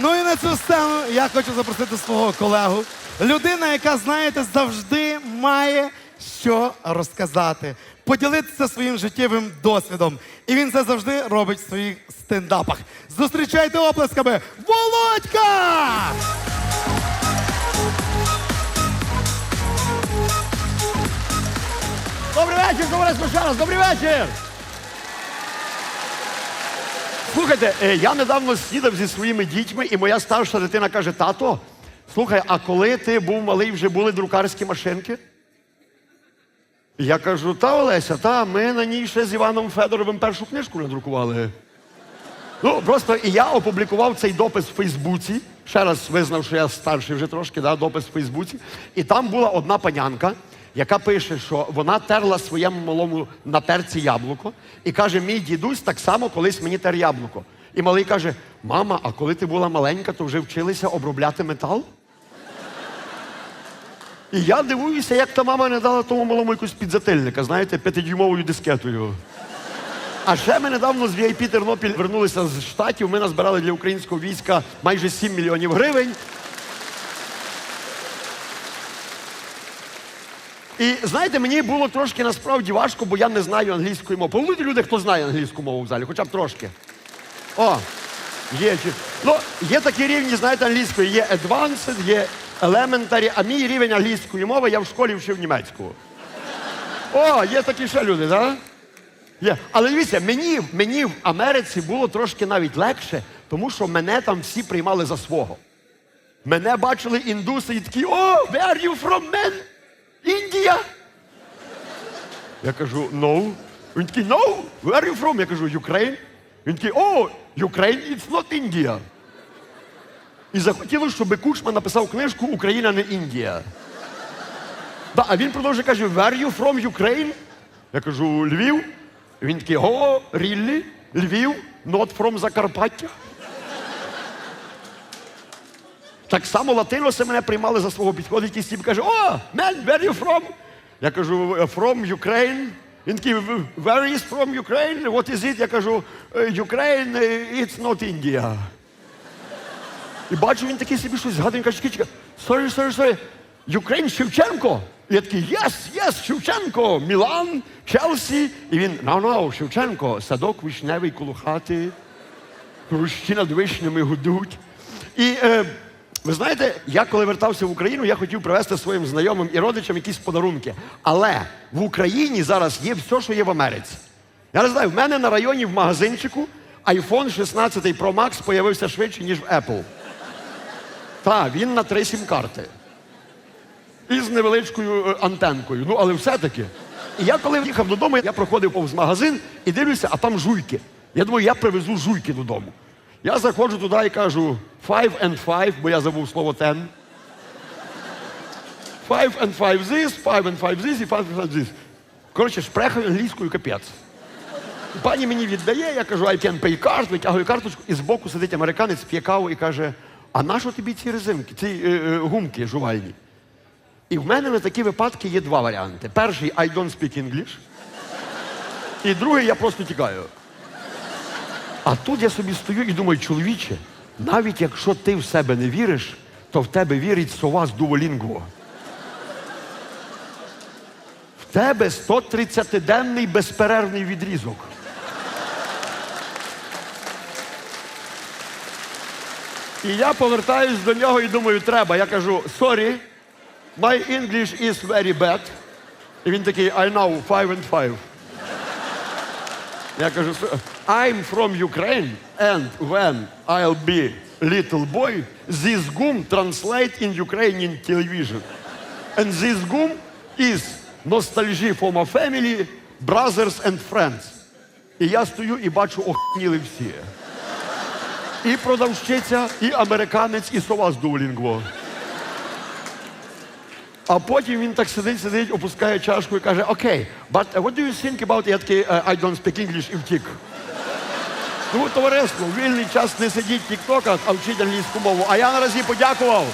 Ну і на цю сцену я хочу запросити свого колегу. Людина, яка, знаєте, завжди має що розказати, поділитися своїм життєвим досвідом. І він це завжди робить в своїх стендапах. Зустрічайте оплесками Володька! Добрий вечір, товариство ще раз, добрий вечір! Слухайте, е, я недавно снідав зі своїми дітьми, і моя старша дитина каже: тато, слухай, а коли ти був малий, вже були друкарські машинки? Я кажу, та Олеся, та ми на ній ще з Іваном Федоровим першу книжку надрукували. Ну, просто і я опублікував цей допис в Фейсбуці. Ще раз визнав, що я старший вже трошки, да, допис в Фейсбуці. І там була одна панянка, яка пише, що вона терла своєму малому на терці яблуко і каже: мій дідусь так само колись мені тер яблуко. І малий каже: Мама, а коли ти була маленька, то вже вчилися обробляти метал? І я дивуюся, як та мама не дала тому малому якусь підзатильника, знаєте, п'ятидюймовою дискетою. А ще ми недавно з VIP Тернопіль вернулися з штатів. Ми назбирали для українського війська майже 7 мільйонів гривень. І знаєте, мені було трошки насправді важко, бо я не знаю англійської мови. Помилуйте люди, хто знає англійську мову в залі, хоча б трошки. О, є. Ну, є такі рівні, знаєте, англійської. Є advanced, є elementary, а мій рівень англійської мови я в школі вчив німецьку. О, є такі ще люди, так? Є. Але дивіться, мені, мені в Америці було трошки навіть легше, тому що мене там всі приймали за свого. Мене бачили індуси і такі, о, where are you from, man? Я кажу, no. Він такий, no, where are you from? Я кажу, Ukraine. Він такий, о, Ukraine, it's not India. І захотілося, щоб Кучма написав книжку Україна не Індія. Да, а він продовжує каже, where are you from Ukraine? Я кажу, Львів. Він такий, о, really? Львів, not from Закарпаття. Так само латиноси мене приймали за свого підходить якийсь тіп каже, о, man, where you from? Я кажу, from Ukraine. Він такий, where is from Ukraine? What is it? Я кажу, «Е, Ukraine, е, it's not India. І бачу, він такий собі щось згадує, він каже, чекай, sorry, sorry, sorry, Ukraine, Шевченко. І я такий, yes, yes, Шевченко, Мілан, Челсі. І він, no, no, Шевченко, садок вишневий коло хати, над вишнями гудуть. І е, ви знаєте, я коли вертався в Україну, я хотів привезти своїм знайомим і родичам якісь подарунки. Але в Україні зараз є все, що є в Америці. Я не знаю, в мене на районі в магазинчику iPhone 16 Pro Max появився швидше, ніж в Apple. Так, він на три сім-карти. І з невеличкою е, антенкою. Ну, але все-таки. І я коли їхав додому, я проходив повз магазин і дивлюся, а там жуйки. Я думаю, я привезу жуйки додому. Я заходжу туди і кажу five and five, бо я забув слово ten. Five and five this, five and five this і five and five this. Коротше, шпрехаю англійською капець. Пані мені віддає, я кажу, I can pay card, витягую карточку, і збоку сидить американець, п'є каву і каже: а нащо тобі ці резинки, ці е, е, гумки жувальні? І в мене на такі випадки є два варіанти. Перший I don't speak English. І другий я просто тікаю. А тут я собі стою і думаю, чоловіче, навіть якщо ти в себе не віриш, то в тебе вірить сова з Duolingo. В тебе 130-денний безперервний відрізок. І я повертаюсь до нього і думаю, треба. Я кажу, sorry, my English is very bad. І він такий, I know, five and five. Я кажу, I'm from Ukraine, and when I'll be little boy, this gum translate in Ukrainian television. And this gum is nostalgia for my family, brothers and friends. І я стою і бачу, охніли всі. І продавщиця, і американець, і сова з Дуолінго. А потім він так сидить, сидить, опускає чашку і каже, окей, but uh, what do you think about я такий, «Uh, I don't speak English і втік. Тому товариство, вільний час не сидіть в тіктоках, а вчіть англійську мову. А я наразі подякував.